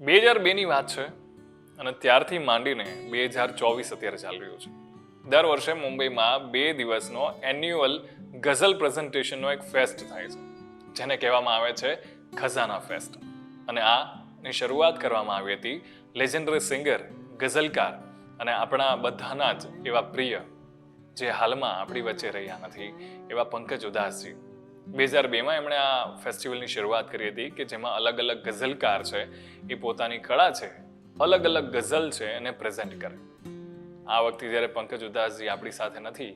બે હજાર બેની વાત છે અને ત્યારથી માંડીને બે હજાર ચોવીસ અત્યારે ચાલી રહ્યું છે. દર વર્ષે મુંબઈમાં બે દિવસનો એન્યુઅલ ગઝલ પ્રેઝન્ટેશનનો એક ફેસ્ટ થાય છે, જેને કહેવામાં આવે છે ખઝાના ફેસ્ટ અને આની શરૂઆત કરવામાં આવી હતી લેજેન્ડરી સિંગર ગઝલકાર અને આપણા બધાના જ એવા પ્રિય જે હાલમાં આપણી વચ્ચે રહ્યા નથી એવા પંકજ ઉદાસજી. બે હજાર બેમાં એમણે આ ફેસ્ટિવલની શરૂઆત કરી હતી કે જેમાં અલગ અલગ ગઝલકાર છે, એ પોતાની કળા છે, અલગ અલગ ગઝલ છે એને પ્રેઝન્ટ કરે. આ વખતે જ્યારે પંકજ ઉદાસજી આપણી સાથે નથી,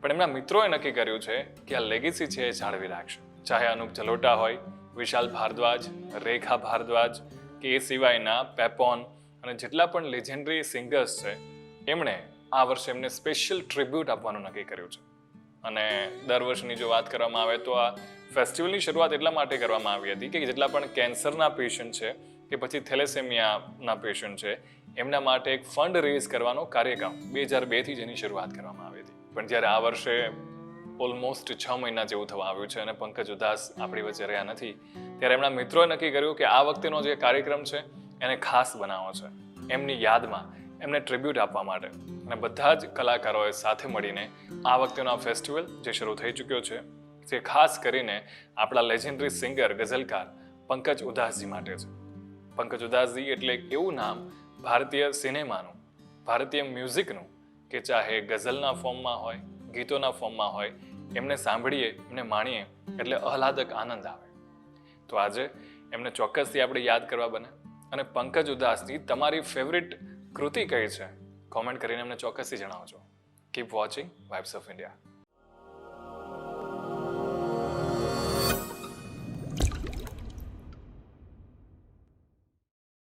પણ એમના મિત્રોએ નક્કી કર્યું છે કે આ લેગેસી છે એ જાળવી રાખશે. ચાહે અનુપ જલોટા હોય, વિશાલ ભારદ્વાજ, રેખા ભારદ્વાજ, કે એ સિવાયના પેપોન અને જેટલા પણ લેજેન્ડરી સિંગર્સ છે, એમણે આ વર્ષે એમને સ્પેશિયલ ટ્રિબ્યુટ આપવાનું નક્કી કર્યું છે. અને દર વર્ષની જો વાત કરવામાં આવે તો આ ફેસ્ટિવલની શરૂઆત એટલા માટે કરવામાં આવી હતી કે જેટલા પણ કેન્સરના પેશન્ટ છે કે પછી થેલેસેમિયાના પેશન્ટ છે, એમના માટે એક ફંડ રેઝ કરવાનો કાર્યક્રમ બે હજાર બેથી જેની શરૂઆત કરવામાં આવી હતી. પણ જ્યારે આ વર્ષે ઓલમોસ્ટ છ મહિના જેવું થવા આવ્યું છે અને પંકજ ઉદાસ આપણી વચ્ચે રહ્યા નથી, ત્યારે એમના મિત્રોએ નક્કી કર્યું કે આ વખતેનો જે કાર્યક્રમ છે એને ખાસ બનાવવો છે. એમની યાદમાં એમને ટ્રિબ્યુટ આપવા માટે. અને બધા જ કલાકારોએ સાથે મળીને આ વખતેનો આ ફેસ્ટિવલ જે શરૂ થઈ ચૂક્યો છે જે ખાસ કરીને આપણા લેજેન્ડરી સિંગર ગઝલકાર પંકજ ઉદાસજી માટે છે. પંકજ ઉદાસજી એટલે એવું નામ ભારતીય સિનેમાનું, ભારતીય મ્યુઝિકનું કે ચાહે ગઝલના ફોર્મમાં હોય, ગીતોના ફોર્મમાં હોય, એમને સાંભળીએ, એમને માણીએ એટલે આહલાદક આનંદ આવે. તો આજે એમને ચોક્કસથી આપણે યાદ કરવા બને. અને પંકજ ઉદાસની તમારી ફેવરિટ કૃતિ કઈ છે. કોમેન્ટ કરીને અમને ચોક્કસથી જણાવજો. Keep watching vibes of India